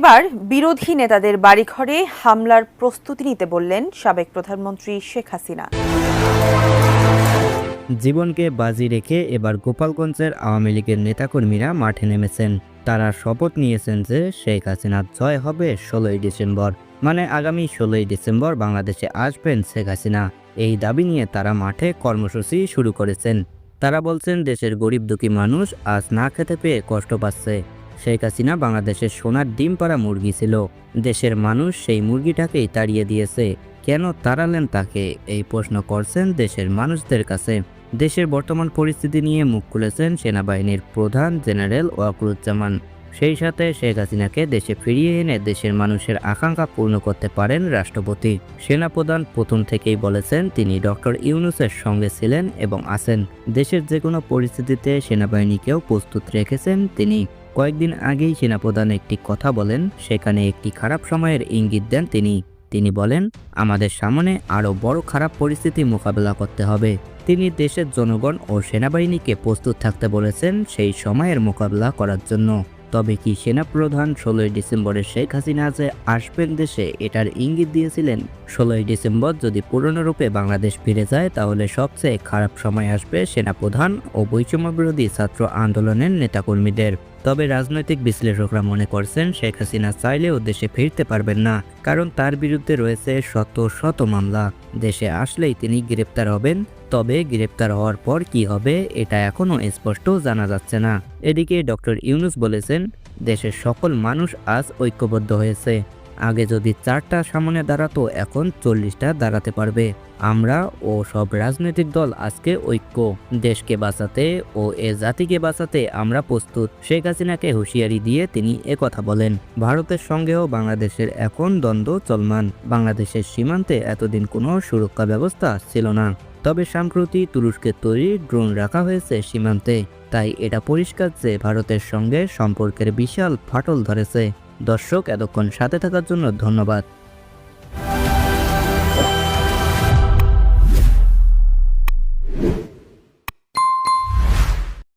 এবার বিরোধী নেতাদের বাড়িঘরে হামলার প্রস্তুতি নিতে বললেন সাবেক প্রধানমন্ত্রী শেখ হাসিনা। জীবনকে বাজি রেখে এবার গোপালগঞ্জের আওয়ামী লীগের নেতাকর্মীরা মাঠে নেমেছেন। তারা শপথ নিয়েছেন যে শেখ হাসিনার জয় হবে ষোলোই ডিসেম্বর। মানে আগামী ষোলোই ডিসেম্বর বাংলাদেশে আসবেন শেখ হাসিনা। এই দাবি নিয়ে তারা মাঠে কর্মসূচি শুরু করেছেন। তারা বলছেন, দেশের গরিব দুঃখী মানুষ আজ না খেতে পেয়ে কষ্ট পাচ্ছে। শেখ হাসিনা বাংলাদেশের সোনার ডিম পাড়া মুরগি ছিল। দেশের মানুষ সেই মুরগিটাকেই তাড়িয়ে দিয়েছে। কেন তাড়ালেন তাকে? এই প্রশ্ন করছেন দেশের মানুষদের কাছে। দেশের বর্তমান পরিস্থিতি নিয়ে মুখ খুলেছেন সেনাবাহিনীর প্রধান জেনারেল ওয়াকরুজ্জামান। সেই সাথে শেখ হাসিনাকে দেশে ফিরিয়ে এনে দেশের মানুষের আকাঙ্ক্ষা পূর্ণ করতে পারেন রাষ্ট্রপতি। সেনাপ্রধান প্রথম থেকেই বলেছেন তিনি ডক্টর ইউনুসের সঙ্গে ছিলেন এবং আছেন। দেশের যে কোনো পরিস্থিতিতে সেনাবাহিনীকেও প্রস্তুত রেখেছেন তিনি। কয়েকদিন আগেই সেনাপ্রধান একটি কথা বলেন, সেখানে একটি খারাপ সময়ের ইঙ্গিত দেন তিনি। তিনি বলেন, আমাদের সামনে আরও বড় খারাপ পরিস্থিতি মোকাবেলা করতে হবে। তিনি দেশের জনগণ ও সেনাবাহিনীকে প্রস্তুত থাকতে বলেছেন সেই সময়ের মোকাবেলা করার জন্য। তবে কি সেনাপ্রধান ষোলোই ডিসেম্বরে শেখ হাসিনা যে আসবেন দেশে, এটার ইঙ্গিত দিয়েছিলেন? ষোলোই ডিসেম্বর যদি পূর্ণরূপে বাংলাদেশ ফিরে যায়, তাহলে সবচেয়ে খারাপ সময় আসবে সেনাপ্রধান ও বৈষম্য বিরোধী ছাত্র আন্দোলনের নেতাকর্মীদের। তবে রাজনৈতিক বিশ্লেষকরা মনে করছেন, শেখ হাসিনা চাইলেও দেশে ফিরতে পারবেন না, কারণ তার বিরুদ্ধে রয়েছে শত শত মামলা। দেশে আসলেই তিনি গ্রেপ্তার হবেন তবে গ্রেপ্তার হওয়ার পর কি হবে এটা এখনও স্পষ্ট জানা যাচ্ছে না। এদিকে ডক্টর ইউনুস বলেছেন, দেশের সকল মানুষ আজ ঐক্যবদ্ধ হয়েছে। আগে যদি চারটা সামনে দাঁড়াতো, এখন চল্লিশটা দাঁড়াতে পারবে। আমরা ও সব রাজনৈতিক দল আজকে ঐক্য। দেশকে বাঁচাতে ও এ জাতিকে বাঁচাতে আমরা প্রস্তুত। শেখ হাসিনাকে হুঁশিয়ারি দিয়ে তিনি একথা বলেন। ভারতের সঙ্গেও বাংলাদেশের এখন দ্বন্দ্ব চলমান। বাংলাদেশের সীমান্তে এতদিন কোনো সুরক্ষা ব্যবস্থা ছিল না। তবে সাম্প্রতি তুরস্কের তৈরি ড্রোন রাখা হয়েছে সীমান্তে। তাই এটা পরিষ্কার যে ভারতের সঙ্গে সম্পর্কের বিশাল ফাটল ধরেছে। দর্শক, এতক্ষণ সাথে থাকার জন্য ধন্যবাদ।